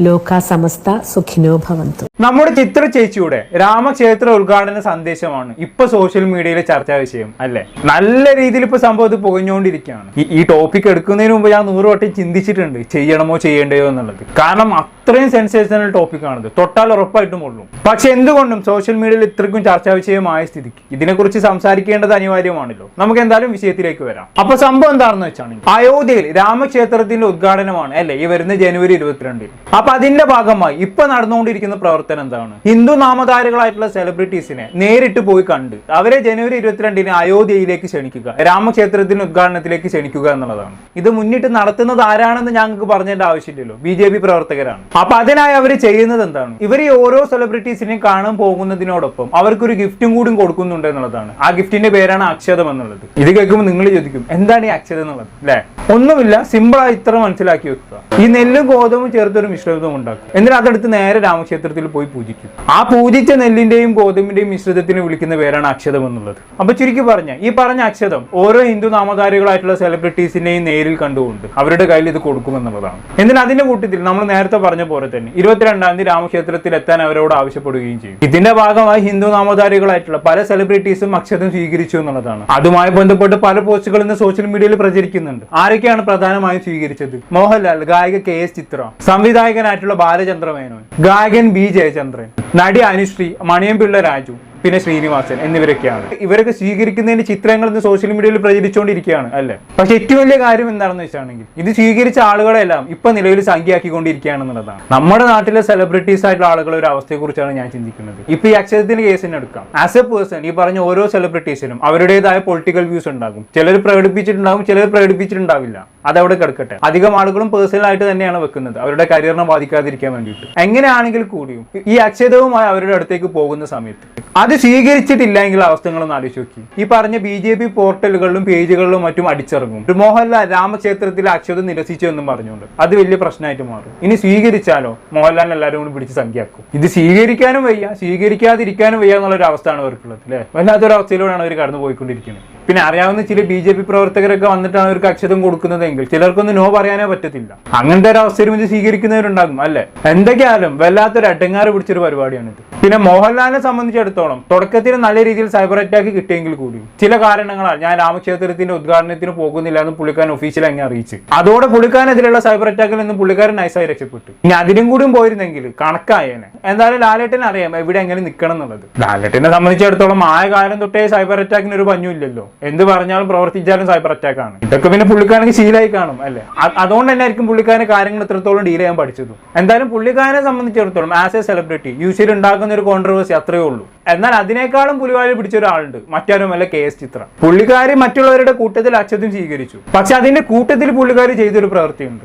ലോക സമസ്ത സുഖിനോ ഭവന്തു. നമ്മുടെ ചിത്ര ചേച്ചിയുടെ രാമക്ഷേത്ര ഉദ്ഘാടന സന്ദേശമാണ് ഇപ്പൊ സോഷ്യൽ മീഡിയയിൽ ചർച്ചാ വിഷയം അല്ലെ? നല്ല രീതിയിൽ ഇപ്പൊ സംഭവം ഇത് പുകഞ്ഞുകൊണ്ടിരിക്കുകയാണ് ഈ ടോപ്പിക് എടുക്കുന്നതിന് മുമ്പ് ഞാൻ നൂറ് വട്ടം ചിന്തിച്ചിട്ടുണ്ട് ചെയ്യണമോ ചെയ്യേണ്ടയോ എന്നുള്ളത്. കാരണം അത്രയും സെൻസേഷണൽ ടോപ്പിക്കാണിത് തൊട്ടാൽ ഉറപ്പായിട്ടും ഉള്ളൂ പക്ഷെ എന്തുകൊണ്ടും സോഷ്യൽ മീഡിയയിൽ ഇത്രയ്ക്കും ചർച്ചാ വിഷയമായ സ്ഥിതിക്ക്. ഇതിനെക്കുറിച്ച് സംസാരിക്കേണ്ടത് അനിവാര്യമാണല്ലോ. നമുക്ക് എന്തായാലും വിഷയത്തിലേക്ക് വരാം. അപ്പൊ സംഭവം എന്താണെന്ന് വെച്ചാണെങ്കിൽ അയോധ്യയിൽ രാമക്ഷേത്രത്തിന്റെ ഉദ്ഘാടനമാണ് അല്ലെ? ഈ വരുന്ന ജനുവരി ഇരുപത്തിരണ്ടിൽ. അപ്പൊ അതിന്റെ ഭാഗമായി ഇപ്പൊ നടന്നുകൊണ്ടിരിക്കുന്ന പ്രവർത്തനം എന്താണ്? ഹിന്ദു നാമധാരികളായിട്ടുള്ള സെലിബ്രിറ്റീസിനെ നേരിട്ട് പോയി കണ്ട് അവരെ ജനുവരി ഇരുപത്തിരണ്ടിന് അയോധ്യയിലേക്ക് ക്ഷണിക്കുക രാമക്ഷേത്രത്തിന്റെ ഉദ്ഘാടനത്തിലേക്ക് ക്ഷണിക്കുക എന്നുള്ളതാണ്. ഇത് മുന്നിട്ട് നടത്തുന്നത് ആരാണെന്ന് ഞങ്ങൾക്ക് പറഞ്ഞതിന്റെ ആവശ്യമില്ലല്ലോ. ബി പ്രവർത്തകരാണ്. അപ്പൊ അതിനായി അവർ ചെയ്യുന്നത് എന്താണ്? ഇവർ ഈ ഓരോ സെലിബ്രിറ്റീസിനെയും കാണാൻ പോകുന്നതിനോടൊപ്പം അവർക്കൊരു ഗിഫ്റ്റും കൂടി കൊടുക്കുന്നുണ്ട് എന്നുള്ളതാണ്. ആ ഗിഫ്റ്റിന്റെ പേരാണ് അക്ഷതം എന്നുള്ളത്. ഇത് കേൾക്കുമ്പോൾ നിങ്ങൾ ചോദിക്കും എന്താണ് ഈ അക്ഷതം എന്നുള്ളത്? അല്ലെ ഒന്നുമില്ല സിമ്പിളായി ഇത്ര മനസ്സിലാക്കി വെക്കുക. ഈ നെല്ലും ഗോതമ്പും ചേർത്തൊരു മിശ്രിതം ഉണ്ടാക്കും എന്നിട്ട് അതെടുത്ത് നേരെ രാമക്ഷേത്രത്തിൽ പോയി പൂജിക്കും ആ പൂജിച്ച നെല്ലിന്റെയും ഗോതമ്പിന്റെയും മിശ്രിതത്തിന് വിളിക്കുന്ന പേരാണ് അക്ഷതം എന്നുള്ളത്. അപ്പൊ ചുരുക്കി പറഞ്ഞ ഈ പറഞ്ഞ അക്ഷതം ഓരോ ഹിന്ദു നാമധാരികളായിട്ടുള്ള സെലിബ്രിറ്റീസിനെയും നേരിൽ കണ്ടുകൊണ്ട് അവരുടെ കയ്യിൽ ഇത് കൊടുക്കുമെന്നുള്ളതാണ്. എന്നാൽ അതിന്റെ കൂട്ടത്തിൽ നമ്മൾ നേരത്തെ പറഞ്ഞ പോലെ തന്നെ. ഇരുപത്തിരണ്ടാം തീയതി രാമക്ഷേത്രത്തിൽ എത്താൻ അവരോട് ആവശ്യപ്പെടുകയും ചെയ്യും. ഇതിന്റെ ഭാഗമായി ഹിന്ദു നാമധാരികളായിട്ടുള്ള പല സെലിബ്രിറ്റീസും അക്ഷതം സ്വീകരിച്ചു എന്നുള്ളതാണ്. അതുമായി ബന്ധപ്പെട്ട് പല പോസ്റ്റുകൾ ഇന്ന് സോഷ്യൽ മീഡിയയിൽ പ്രചരിക്കുന്നുണ്ട്. ആരൊക്കെയാണ് പ്രധാനമായും സ്വീകരിച്ചത്? മോഹൻലാൽ ഗായിക കെ എസ് ചിത്ര സംവിധായകനായിട്ടുള്ള ബാലചന്ദ്ര മേനോൻ ഗായകൻ ബി ജയചന്ദ്രൻ നടി അനുശ്രീ മണിയംപിള്ള രാജു പിന്നെ ശ്രീനിവാസൻ എന്നിവരൊക്കെയാണ്. ഇവരൊക്കെ സ്വീകരിക്കുന്നതിന്റെ ചിത്രങ്ങൾ ഇന്ന് സോഷ്യൽ മീഡിയയിൽ പ്രചരിച്ചുകൊണ്ടിരിക്കുകയാണ് അല്ലേ? പക്ഷെ ഏറ്റവും വലിയ കാര്യം എന്താണെന്ന് വെച്ചാണെങ്കിൽ ഇത് സ്വീകരിച്ച ആളുകളെല്ലാം ഇപ്പൊ നിലവിൽ സംഖ്യയാക്കിക്കൊണ്ടിരിക്കുകയാണെന്നുള്ളതാണ്. നമ്മുടെ നാട്ടിലെ സെലിബ്രിറ്റീസ് ആയിട്ടുള്ള ആളുകളുടെ ഒരു അവസ്ഥയെക്കുറിച്ചാണ് ഞാൻ ചിന്തിക്കുന്നത്. ഇപ്പൊ ഈ അക്ഷരത്തിന്റെ കേസിന് എടുക്കാം. ആസ് എ പേഴ്സൺ ഈ പറഞ്ഞ ഓരോ സെലിബ്രിറ്റീസിനും അവരുടേതായ പൊളിറ്റിക്കൽ വ്യൂസ് ഉണ്ടാകും. ചിലർ പ്രകടിപ്പിച്ചിട്ടുണ്ടാകും ചിലർ പ്രകടിപ്പിച്ചിട്ടുണ്ടാവില്ല. അതവിടെ കിടക്കട്ടെ. അധികം ആളുകളും പേഴ്സണൽ ആയിട്ട് തന്നെയാണ് വെക്കുന്നത്. അവരുടെ കരിയറിനെ ബാധിക്കാതിരിക്കാൻ വേണ്ടിയിട്ട്. എങ്ങനെയാണെങ്കിൽ കൂടിയും ഈ അക്ഷതവുമായി അവരുടെ അടുത്തേക്ക് പോകുന്ന സമയത്ത് അത് സ്വീകരിച്ചിട്ടില്ലെങ്കിൽ അവസ്ഥകളൊന്നും ആലോചിച്ച് നോക്കി. ഈ പറഞ്ഞ ബി ജെ പി പോർട്ടലുകളിലും പേജുകളിലും മറ്റും അടിച്ചിറങ്ങും. മോഹൻലാൽ രാമക്ഷേത്രത്തിൽ അക്ഷത നിരസിച്ചു എന്നും പറഞ്ഞുകൊണ്ട്. അത് വലിയ പ്രശ്നമായിട്ട് മാറും. ഇനി സ്വീകരിച്ചാലോ? മോഹൻലാലിനെ എല്ലാവരും കൂടി പിടിച്ച് സംഖ്യയാക്കും. ഇത് സ്വീകരിക്കാനും വയ്യ. സ്വീകരിക്കാതിരിക്കാനും വയ്യ എന്നുള്ള ഒരു അവസ്ഥയാണ് അവർക്കുള്ളത് അല്ലേ? വല്ലാത്തൊരു അവസ്ഥയിലൂടെയാണ് അവർ കടന്നു പോയിക്കൊണ്ടിരിക്കുന്നത് പിന്നെ അറിയാവുന്ന ചില ബി ജെ പി പ്രവർത്തകരൊക്കെ വന്നിട്ടാണ് അവർക്ക് അക്ഷതം കൊടുക്കുന്നതെങ്കിൽ ചിലർക്കൊന്നും നോ പറയാനേ പറ്റത്തില്ല. അങ്ങനത്തെ ഒരു അവസരം ഇത് സ്വീകരിക്കുന്നവരുണ്ടാകും അല്ലെ? എന്തൊക്കെയാലും വല്ലാത്തൊരു അടങ്ങാറ് പിടിച്ചൊരു പരിപാടിയാണിത്. പിന്നെ മോഹൻലാലിനെ സംബന്ധിച്ചിടത്തോളം തുടക്കത്തിൽ നല്ല രീതിയിൽ സൈബർ അറ്റാക്ക് കിട്ടിയെങ്കിൽ കൂടിയും ചില കാരണങ്ങളാൽ ഞാൻ രാമക്ഷേത്രത്തിന്റെ ഉദ്ഘാടനത്തിന് പോകുന്നില്ല എന്ന് പുള്ളിക്കാരൻ ഒഫീഷ്യൽ അങ്ങ് അറിയിച്ചു. അതോടെ പുള്ളിക്കാരനെതിരെയുള്ള സൈബർ അറ്റാക്കിൽ നിന്ന് പുള്ളിക്കാരൻ നൈസായി രക്ഷപ്പെട്ടു. ഇനി അതിലും കൂടിയും പോയിരുന്നെങ്കിൽ കണക്കായേനെ. എന്തായാലും ലാലേട്ടൻ അറിയാം എവിടെ എങ്ങനെ നിൽക്കണം എന്നുള്ളത്. ലാലേട്ടനെ സംബന്ധിച്ചിടത്തോളം ആയ കാലം തൊട്ടേ സൈബർ അറ്റാക്കിന് ഒരു പഞ്ഞുമില്ലല്ലോ എന്ത് പറഞ്ഞാലും പ്രവർത്തിച്ചാലും സൈബർ അറ്റാക്ക് ആണ്. ഇതൊക്കെ പിന്നെ പുള്ളിക്കാരന് ശീലമായി കാണും അല്ലേ? അതുകൊണ്ട് തന്നെ ആയിരിക്കും പുള്ളിക്കാരന് കാര്യങ്ങൾ എത്രത്തോളം ഡീൽ ചെയ്യാൻ പഠിച്ചതും. എന്തായാലും പുള്ളിക്കാരനെ സംബന്ധിച്ചിടത്തോളം ആസ് എ സെലിബ്രിറ്റി യൂഷ്വലി ഉണ്ടാക്കുന്ന ഒരു കോൺട്രവേഴ്സി അത്രയേ ഉള്ളൂ. എന്നാൽ അതിനേക്കാളും പുലിവാലി പിടിച്ച ഒരാളുണ്ട് മറ്റാരുമല്ല കെ എസ് ചിത്ര. പുള്ളിക്കാരി മറ്റുള്ളവരുടെ കൂട്ടത്തിൽ അച്ഛതും സ്വീകരിച്ചു. പക്ഷെ അതിന്റെ കൂട്ടത്തിൽ പുള്ളിക്കാരി ചെയ്തൊരു പ്രവൃത്തിയുണ്ട്.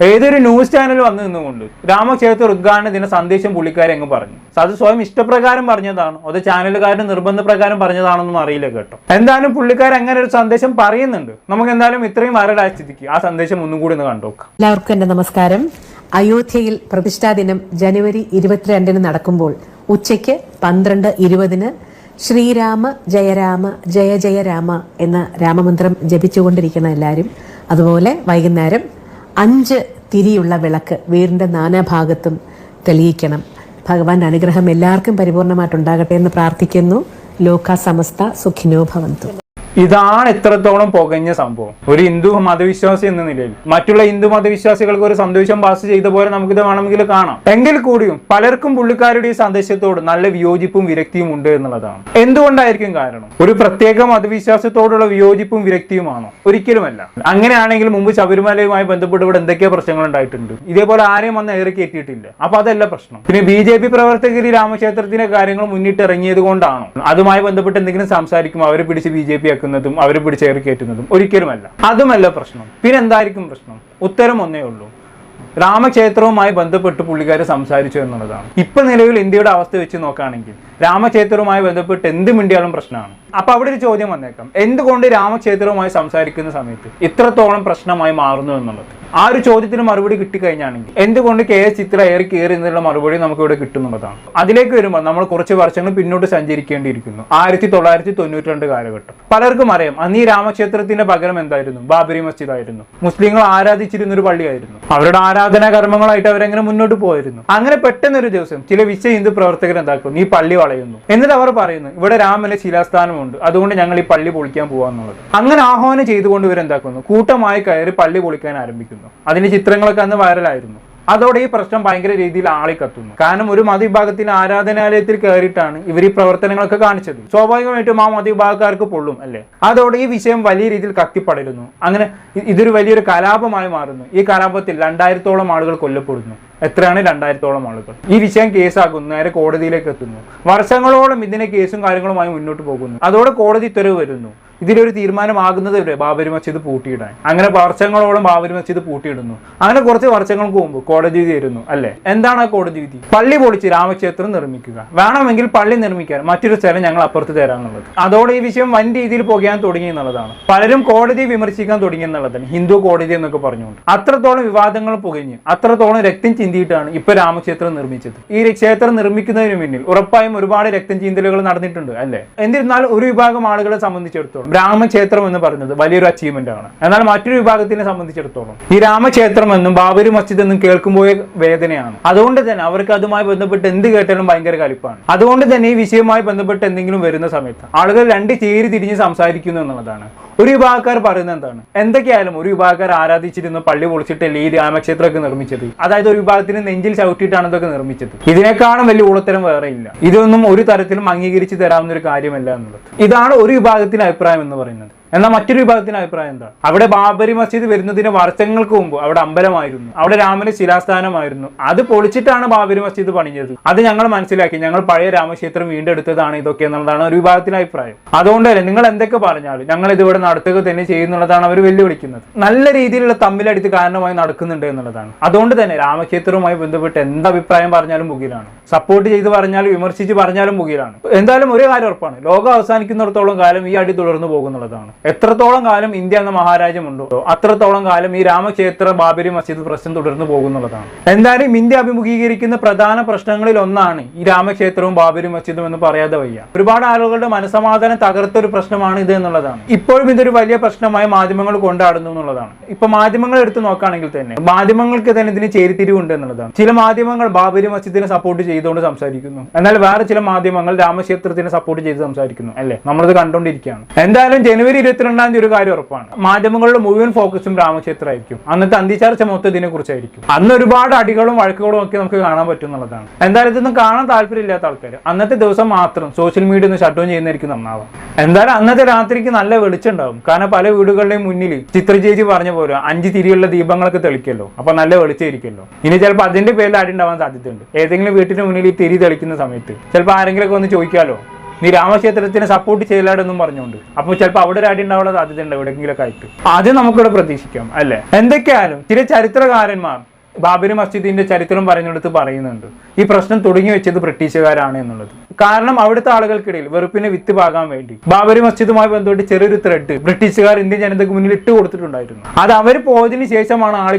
ഏതൊരു ന്യൂസ് ചാനൽ വന്നു നിന്നുകൊണ്ട് രാമക്ഷേത്ര ഉദ്ഘാടന ദിന സന്ദേശം പുള്ളിക്കാരെങ്ങ് പറഞ്ഞു. അത് സ്വയം ഇഷ്ടപ്രകാരം പറഞ്ഞതാണോ. അത് ചാനലുകാരുടെ നിർബന്ധ പ്രകാരം പറഞ്ഞതാണെന്നൊന്നും അറിയില്ല കേട്ടോ. എന്തായാലും പുള്ളിക്കാരൻ അങ്ങനെ ഒരു സന്ദേശം പറയുന്നുണ്ട്. നമുക്ക് എന്തായാലും ഇത്രയും വരടായ സ്ഥിതിക്ക് ആ സന്ദേശം ഒന്നും കൂടി ഒന്ന് കണ്ടോക്കാം എല്ലാവർക്കും എന്റെ നമസ്കാരം. അയോധ്യയിൽ പ്രതിഷ്ഠാ ദിനം ജനുവരി ഇരുപത്തിരണ്ടിന് നടക്കുമ്പോൾ ഉച്ചയ്ക്ക് പന്ത്രണ്ട് ഇരുപതിന് ശ്രീരാമ ജയരാമ ജയ ജയരാമ എന്ന രാമമന്ത്രം ജപിച്ചുകൊണ്ടിരിക്കുന്ന എല്ലാവരും അതുപോലെ വൈകുന്നേരം അഞ്ച് തിരിയുള്ള വിളക്ക് വീടിന്റെ നാനാഭാഗത്തും തെളിയിക്കണം. ഭഗവാന്റെ അനുഗ്രഹം എല്ലാവർക്കും പരിപൂർണമായിട്ടുണ്ടാകട്ടെ എന്ന് പ്രാർത്ഥിക്കുന്നു. ലോക സമസ്ത സുഖിനോ ഭവന്തു. ഇതാണ് എത്രത്തോളം പുകഞ്ഞ സംഭവം. ഒരു ഹിന്ദു മതവിശ്വാസി എന്ന നിലയിൽ മറ്റുള്ള ഹിന്ദു മതവിശ്വാസികൾക്ക് ഒരു സന്ദേശം പാസ് ചെയ്ത പോലെ നമുക്കിത് വേണമെങ്കിൽ കാണാം. എങ്കിൽ കൂടിയും പലർക്കും പുള്ളിക്കാരുടെ ഈ സന്ദേശത്തോട് നല്ല വിയോജിപ്പും വിരക്തിയും ഉണ്ട് എന്നുള്ളതാണ്. എന്തുകൊണ്ടായിരിക്കും കാരണം? ഒരു പ്രത്യേക മതവിശ്വാസത്തോടുള്ള വിയോജിപ്പും വിരക്തിയുമാണോ? ഒരിക്കലുമല്ല. അങ്ങനെയാണെങ്കിൽ മുമ്പ് ശബരിമലയുമായി ബന്ധപ്പെട്ട് ഇവിടെ എന്തൊക്കെയോ പ്രശ്നങ്ങൾ ഉണ്ടായിട്ടുണ്ട്. ഇതേപോലെ ആരെയും വന്ന് ഏറെ കയറ്റിയിട്ടില്ല അപ്പൊ അതല്ല പ്രശ്നം. പിന്നെ ബി ജെ പി പ്രവർത്തകർ രാമക്ഷേത്രത്തിന്റെ കാര്യങ്ങൾ മുന്നിട്ട് ഇറങ്ങിയത് കൊണ്ടാണോ? അതുമായി ബന്ധപ്പെട്ട് എന്തെങ്കിലും സംസാരിക്കും അവരെ പിടിച്ച് ബി ജെ പി ആക്കുന്നതും അവർ പിടിച്ച് ഏറി കയറ്റുന്നതും ഒരിക്കലുമല്ല. അതുമല്ല പ്രശ്നം. പിന്നെ എന്തായിരിക്കും പ്രശ്നം? ഉത്തരം ഒന്നേ ഉള്ളൂ. രാമക്ഷേത്രവുമായി ബന്ധപ്പെട്ട് പുള്ളിക്കാർ സംസാരിച്ചു എന്നുള്ളതാണ്. ഇപ്പൊ നിലവിൽ ഇന്ത്യയുടെ അവസ്ഥ വെച്ച് നോക്കുകയാണെങ്കിൽ രാമക്ഷേത്രവുമായി ബന്ധപ്പെട്ട് എന്ത് മിണ്ടിയാലും പ്രശ്നമാണ്. അപ്പൊ അവിടെ ഒരു ചോദ്യം വന്നേക്കാം. എന്തുകൊണ്ട് രാമക്ഷേത്രവുമായി സംസാരിക്കുന്ന സമയത്ത് ഇത്രത്തോളം പ്രശ്നമായി മാറുന്നു എന്നുള്ളത്? ആ ഒരു ചോദ്യത്തിന് മറുപടി കിട്ടിക്കഴിഞ്ഞാണെങ്കിൽ എന്തുകൊണ്ട് കെ എസ് ചിത്ര ഏറി കയറി എന്നുള്ള മറുപടി നമുക്ക് ഇവിടെ കിട്ടുന്നുള്ളതാണ്. അതിലേക്ക് വരുമ്പോൾ നമ്മൾ കുറച്ച് വർഷങ്ങൾ പിന്നോട്ട് സഞ്ചരിക്കേണ്ടിയിരിക്കുന്നു. ആയിരത്തി തൊള്ളായിരത്തി തൊണ്ണൂറ്റി രണ്ട് കാലഘട്ടം. പലർക്കും അറിയാം അന്ന് ഈ രാമക്ഷേത്രത്തിന്റെ പകരം എന്തായിരുന്നു? ബാബരി മസ്ജിദ് ആയിരുന്നു മുസ്ലിങ്ങൾ ആരാധിച്ചിരുന്ന ഒരു പള്ളിയായിരുന്നു. അവരുടെ ആരാധനാ കർമ്മങ്ങളായിട്ട് അവരെങ്ങനെ മുന്നോട്ട് പോയിരുന്നു? അങ്ങനെ പെട്ടെന്ന് ഒരു ദിവസം ചില വിശ്വ ഹിന്ദു പ്രവർത്തകർ എന്താക്കുന്നു? ഈ പള്ളി വളയുന്നു. എന്നിട്ട് അവർ പറയുന്നു ഇവിടെ രാമന് ശിലാസ്ഥാനമുണ്ട്. അതുകൊണ്ട് ഞങ്ങൾ ഈ പള്ളി പൊളിക്കാൻ പോവാന്നുള്ളത്. അങ്ങനെ ആഹ്വാനം ചെയ്തുകൊണ്ട് ഇവരെന്താക്കുന്നു? കൂട്ടമായി കയറി പള്ളി പൊളിക്കാൻ ആരംഭിക്കുന്നു. അതിന്റെ ചിത്രങ്ങളൊക്കെ അന്ന് വൈറലായിരുന്നു. അതോടെ ഈ പ്രശ്നം ഭയങ്കര രീതിയിൽ ആളിക്കത്തുന്നു. കാരണം ഒരു മതവിഭാഗത്തിന് ആരാധനാലയത്തിൽ കയറിയിട്ടാണ് ഇവർ ഈ പ്രവർത്തനങ്ങളൊക്കെ കാണിച്ചത്. സ്വാഭാവികമായിട്ടും ആ മതവിഭാഗക്കാർക്ക് പൊള്ളും അല്ലേ? അതോടെ ഈ വിഷയം വലിയ രീതിയിൽ കത്തിപ്പടരുന്നു. അങ്ങനെ ഇതൊരു വലിയൊരു കലാപമായി മാറുന്നു. ഈ കലാപത്തിൽ രണ്ടായിരത്തോളം ആളുകൾ കൊല്ലപ്പെടുന്നു. എത്രയാണ് രണ്ടായിരത്തോളം ആളുകൾ? ഈ വിഷയം കേസാകുന്നു നേരെ കോടതിയിലേക്ക് എത്തുന്നു. വർഷങ്ങളോളം ഇതിനെ കേസും കാര്യങ്ങളുമായി മുന്നോട്ട് പോകുന്നു. അതോടെ കോടതി ഉത്തരവ് വരുന്നു. ഇതിലൊരു തീരുമാനമാകുന്നത് വരെ ബാബരി മസ്ജിദ് പൂട്ടിയിടാൻ. അങ്ങനെ വർഷങ്ങളോളം ബാബരി മസ്ജിദ് പൂട്ടിയിടുന്നു. അങ്ങനെ കുറച്ച് വർഷങ്ങൾക്ക് മുമ്പ് കോടതി വിധി വരുന്നു അല്ലെ? എന്താണ് ആ കോടതി വിധി പള്ളി പൊളിച്ച് രാമക്ഷേത്രം നിർമ്മിക്കുക. വേണമെങ്കിൽ പള്ളി നിർമ്മിക്കാൻ മറ്റൊരു സ്ഥലം ഞങ്ങൾ അപ്പുറത്ത് തരാമെന്നുള്ളത് അതോടെ ഈ വിഷയം വൻ രീതിയിൽ പോകാൻ തുടങ്ങി എന്നുള്ളതാണ്. പലരും കോടതി വിമർശിക്കാൻ തുടങ്ങി എന്നുള്ളതാണ്. ഹിന്ദു കോടതി എന്നൊക്കെ പറഞ്ഞുകൊണ്ട്. അത്രത്തോളം വിവാദങ്ങൾ പുകഞ്ഞ് അത്രത്തോളം രക്തം ചിന്തിയിട്ടാണ് ഇപ്പൊ രാമക്ഷേത്രം നിർമ്മിച്ചത്. ഈ ക്ഷേത്രം നിർമ്മിക്കുന്നതിന് മുന്നിൽ ഉറപ്പായും ഒരുപാട് രക്തം ചീന്തലുകൾ നടന്നിട്ടുണ്ട് അല്ലേ? എന്നിരുന്നാൽ ഒരു വിഭാഗം ആളുകളെ സംബന്ധിച്ചിടത്തോളം രാമക്ഷേത്രം എന്ന് പറഞ്ഞത് വലിയൊരു അച്ചീവ്മെന്റ് ആണ്. എന്നാൽ മറ്റൊരു വിഭാഗത്തിനെ സംബന്ധിച്ചിടത്തോളം ഈ രാമക്ഷേത്രം എന്നും ബാബരി മസ്ജിദ് എന്നും കേൾക്കുമ്പോൾ വേദനയാണ്. അതുകൊണ്ട് തന്നെ അവർക്ക് അതുമായി ബന്ധപ്പെട്ട് എന്ത് കേട്ടാലും ഭയങ്കര കലിപ്പാണ്. അതുകൊണ്ട് തന്നെ ഈ വിഷയവുമായി ബന്ധപ്പെട്ട് എന്തെങ്കിലും വരുന്ന സമയത്ത് ആളുകൾ രണ്ട് ചേരി തിരിഞ്ഞ് സംസാരിക്കുന്നു എന്നുള്ളതാണ്. ഒരു വിഭാഗക്കാർ പറയുന്നത് എന്താണ്? എന്തൊക്കെയായാലും ഒരു വിഭാഗക്കാർ ആരാധിച്ചിരുന്ന പള്ളി പൊളിച്ചിട്ടല്ലേ ഈ രാമക്ഷേത്രമൊക്കെ നിർമ്മിച്ചത്. അതായത് ഒരു വിഭാഗത്തിന് നെഞ്ചിൽ ചവിട്ടിയിട്ടാണ് ഇതൊക്കെ നിർമ്മിച്ചത്. ഇതിനേക്കാളും വലിയ ഊളത്തരം വേറെ ഇല്ല. ഇതൊന്നും ഒരു തരത്തിലും അംഗീകരിച്ച് തരാവുന്ന ഒരു കാര്യമല്ല എന്നുള്ളത്. ഇതാണ് ഒരു വിഭാഗത്തിന്റെ അഭിപ്രായം എന്ന് പറയുന്നത്. എന്നാൽ മറ്റൊരു വിഭാഗത്തിന്റെ അഭിപ്രായം എന്താണ് അവിടെ ബാബരി മസ്ജിദ് വരുന്നതിന് വർഷങ്ങൾക്ക് മുമ്പ് അവിടെ അമ്പലമായിരുന്നു. അവിടെ രാമന് ശിലാസ്ഥാനമായിരുന്നു. അത് പൊളിച്ചിട്ടാണ് ബാബരി മസ്ജിദ് പണിഞ്ഞത്. അത് ഞങ്ങൾ മനസ്സിലാക്കി. ഞങ്ങൾ പഴയ രാമക്ഷേത്രം വീണ്ടെടുത്തതാണ് ഇതൊക്കെ എന്നുള്ളതാണ് ഒരു വിഭാഗത്തിന്റെ അഭിപ്രായം. അതുകൊണ്ട് തന്നെ നിങ്ങൾ എന്തൊക്കെ പറഞ്ഞാലും ഞങ്ങൾ ഇതിവിടെ നടത്തുക തന്നെ ചെയ്യുന്നുള്ളതാണ് അവർ വെല്ലുവിളിക്കുന്നത്. നല്ല രീതിയിലുള്ള തമ്മിലടിത്ത് കാരണമായി നടക്കുന്നുണ്ട് എന്നുള്ളതാണ്. അതുകൊണ്ട് തന്നെ രാമക്ഷേത്രവുമായി ബന്ധപ്പെട്ട് എന്ത് അഭിപ്രായം പറഞ്ഞാലും മുകിലാണ് സപ്പോർട്ട് ചെയ്ത് പറഞ്ഞാലും വിമർശിച്ച് പറഞ്ഞാലും മുകിലാണ് എന്തായാലും ഒരു കാര്യം ഉറപ്പാണ്. ലോകം അവസാനിക്കുന്നിടത്തോളം കാലം ഈ അടി തുടർന്നു പോകുന്നുള്ളതാണ്. എത്രത്തോളം കാലം ഇന്ത്യ എന്ന മഹാരാജ്യം ഉണ്ടോ അത്രത്തോളം കാലം ഈ രാമക്ഷേത്ര ബാബരി മസ്ജിദ് പ്രശ്നം തുടർന്നു പോകുന്നുള്ളതാണ്. എന്തായാലും ഇന്ത്യ അഭിമുഖീകരിക്കുന്ന പ്രധാന പ്രശ്നങ്ങളിൽ ഒന്നാണ് ഈ രാമക്ഷേത്രവും ബാബരി മസ്ജിദും എന്ന് പറയാതെ വയ്യ. ഒരുപാട് ആളുകളുടെ മനസമാധാനം തകർത്ത ഒരു പ്രശ്നമാണ് ഇത് എന്നുള്ളതാണ്. ഇപ്പോഴും ഇതൊരു വലിയ പ്രശ്നമായി മാധ്യമങ്ങൾ കൊണ്ടാടുന്നു എന്നുള്ളതാണ്. ഇപ്പൊ മാധ്യമങ്ങൾ എടുത്തു നോക്കുകയാണെങ്കിൽ തന്നെ മാധ്യമങ്ങൾക്ക് തന്നെ ഇതിന് ചേരിത്തിരിവുണ്ട് എന്നുള്ളതാണ്. ചില മാധ്യമങ്ങൾ ബാബരി മസ്ജിദിനെ സപ്പോർട്ട് ചെയ്തുകൊണ്ട് സംസാരിക്കുന്നു. എന്നാൽ വേറെ ചില മാധ്യമങ്ങൾ രാമക്ഷേത്രത്തിനെ സപ്പോർട്ട് ചെയ്ത് സംസാരിക്കുന്നു അല്ലേ? നമ്മളിത് കണ്ടുകൊണ്ടിരിക്കുകയാണ്. എന്തായാലും ജനുവരി ഇരുപത്തിരണ്ടാം തീയതി ഒരു കാര്യം ഉറപ്പാണ്. മാധ്യമങ്ങളുടെ മുഴുവൻ ഫോക്കസും രാമക്ഷേത്രമായിരിക്കും. അന്നത്തെ അന്തിചർച്ച മൊത്തം ഇതിനെ കുറിച്ചായിരിക്കും. അന്ന് ഒരുപാട് അടികളും വഴക്കുകളും ഒക്കെ നമുക്ക് കാണാൻ പറ്റും എന്നുള്ളതാണ്. എന്തായാലും ഇതൊന്നും കാണാൻ താല്പര്യമില്ലാത്ത ആൾക്കാർ അന്നത്തെ ദിവസം മാത്രം സോഷ്യൽ മീഡിയ ഒന്ന് ഷട്ട് ഡൗൺ ചെയ്യുന്നതായിരിക്കും നന്നാവാം. എന്തായാലും അന്നത്തെ രാത്രിക്ക് നല്ല വെളിച്ചം ഉണ്ടാവും. കാരണം പല വീടുകളുടെയും മുന്നിൽ ചിത്രചേച്ചി പറഞ്ഞ പോലെ അഞ്ച് തിരിയുള്ള ദീപങ്ങളൊക്കെ തെളിക്കല്ലോ. അപ്പൊ നല്ല വെളിച്ചമായിരിക്കുമല്ലോ ഇനി ചിലപ്പോൾ അതിന്റെ പേരിൽ അടി ഉണ്ടാവാൻ സാധ്യതയുണ്ട്. ഏതെങ്കിലും വീട്ടിന്റെ മുന്നിൽ ഈ തിരി തെളിക്കുന്ന സമയത്ത്. ചിലപ്പോൾ ആരെങ്കിലും ഒക്കെ ഒന്ന് ചോദിക്കാലോ? നീ രാമക്ഷേത്രത്തിനെ സപ്പോർട്ട് ചെയ്യലാടെന്നും പറഞ്ഞുകൊണ്ട്. അപ്പോൾ ചിലപ്പോൾ അവിടെ ഒരു അടി ഉണ്ടാവുള്ള സാധ്യത ഉണ്ട് എവിടെയെങ്കിലൊക്കെ ആയിട്ട്. അത് നമുക്കിവിടെ പ്രതീക്ഷിക്കാം അല്ലേ? എന്തൊക്കെയായാലും ചില ചരിത്രകാരന്മാർ ബാബരി മസ്ജിദിന്റെ ചരിത്രം പറഞ്ഞെടുത്ത് പറയുന്നുണ്ട്. ഈ പ്രശ്നം തുടങ്ങി വെച്ചത് ബ്രിട്ടീഷുകാരാണ് എന്നുള്ളത്. കാരണം അവിടുത്തെ ആളുകൾക്കിടയിൽ വെറുപ്പിനെ വിത്ത് പാകാൻ വേണ്ടി. ബാബരി മസ്ജിദുമായി ബന്ധപ്പെട്ട് ചെറിയൊരു ത്രെഡ് ബ്രിട്ടീഷുകാർ ഇന്ത്യൻ ജനതയ്ക്ക് മുന്നിൽ ഇട്ട് കൊടുത്തിട്ടുണ്ടായിരുന്നു. അത് അവർ പോയതിനു ശേഷമാണ് ആൾ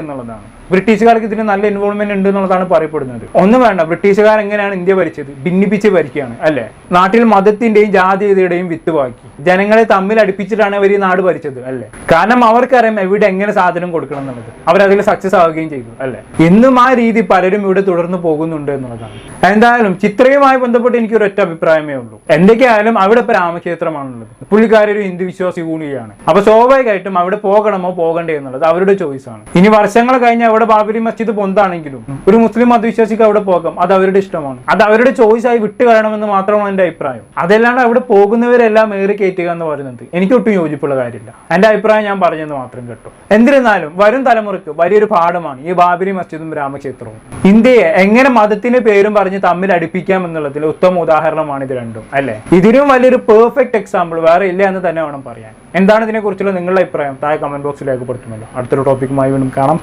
എന്നുള്ളതാണ്. ബ്രിട്ടീഷുകാർക്ക് ഇതിന് നല്ല ഇൻവോൾവ്മെന്റ് ഉണ്ട് എന്നുള്ളതാണ് പറയപ്പെടുന്നത്. ഒന്നും വേണ്ട ബ്രിട്ടീഷുകാർ എങ്ങനെയാണ് ഇന്ത്യ ഭരിച്ചത്? ഭിന്നിപ്പിച്ച് ഭരിക്കുകയാണ് അല്ലെ? നാട്ടിൽ മതത്തിന്റെയും ജാതീയതയുടെയും വിത്ത് ബാക്കി ജനങ്ങളെ തമ്മിൽ അടുപ്പിച്ചിട്ടാണ് അവർ ഈ നാട് ഭരിച്ചത് അല്ലെ? കാരണം അവർക്കറിയാം എവിടെ എങ്ങനെ സാധനം കൊടുക്കണം എന്നുള്ളത്. അവരതിൽ സക്സസ് ആവുകയും ചെയ്തു അല്ലെ? ഇന്നും ആ രീതി പലരും ഇവിടെ തുടർന്ന് പോകുന്നുണ്ട് എന്നുള്ളതാണ്. എന്തായാലും ചിത്രയുമായി ബന്ധപ്പെട്ട് എനിക്ക് ഒരൊറ്റ അഭിപ്രായമേ ഉള്ളൂ. എന്തൊക്കെയായാലും അവിടെ ഇപ്പൊ രാമക്ഷേത്രമാണുള്ളത്. പുള്ളിക്കാരൊരു ഹിന്ദു വിശ്വാസി കൂടിയാണ് അപ്പൊ സ്വാഭാവികമായിട്ടും അവിടെ പോകണമോ പോകണ്ടേ എന്നുള്ളത് അവരുടെ ചോയ്സാണ് ഇനി വർഷങ്ങൾ കഴിഞ്ഞ് അവിടെ ബാബരി മസ്ജിദ് പൊന്താണെങ്കിലും ഒരു മുസ്ലിം മതവിശ്വാസിക്ക് അവിടെ പോകാം അത് അവരുടെ ഇഷ്ടമാണ്. അത് അവരുടെ ചോയ്സ് ആയി വിട്ടു കളയണമെന്ന് മാത്രമാണ് എന്റെ അഭിപ്രായം. അതല്ലാണ്ട് അവിടെ പോകുന്നവരെല്ലാം ഏറി കയറ്റുക എന്ന് പറയുന്നത് എനിക്ക് ഒട്ടും യോജിപ്പുള്ള കാര്യമില്ല. എന്റെ അഭിപ്രായം ഞാൻ പറഞ്ഞെന്ന് മാത്രം കേട്ടോ. എന്നിരുന്നാലും വരും തലമുറയ്ക്ക് വലിയൊരു പാഠമാണ് ഈ ബാബരി മസ്ജിദും രാമക്ഷേത്രവും. ഇന്ത്യയെ എങ്ങനെ മതത്തിന്റെ പേരും പറഞ്ഞ് തമ്മിൽ അടുപ്പിക്കാം എന്നുള്ളതിൽ ഉത്തമ ഉദാഹരണമാണ് ഇത് രണ്ടും അല്ലെ? ഇതിനും വലിയൊരു പെർഫെക്റ്റ് എക്സാമ്പിൾ വേറെ ഇല്ല എന്ന് തന്നെ വേണം പറയാൻ. എന്താണ് ഇതിനെക്കുറിച്ചുള്ള നിങ്ങളുടെ അഭിപ്രായം? താഴെ കമന്റ് ബോക്സിൽ രേഖപ്പെടുത്തുമല്ലോ. അടുത്തൊരു ടോപ്പിക്കുമായി വീണ്ടും കാണാം.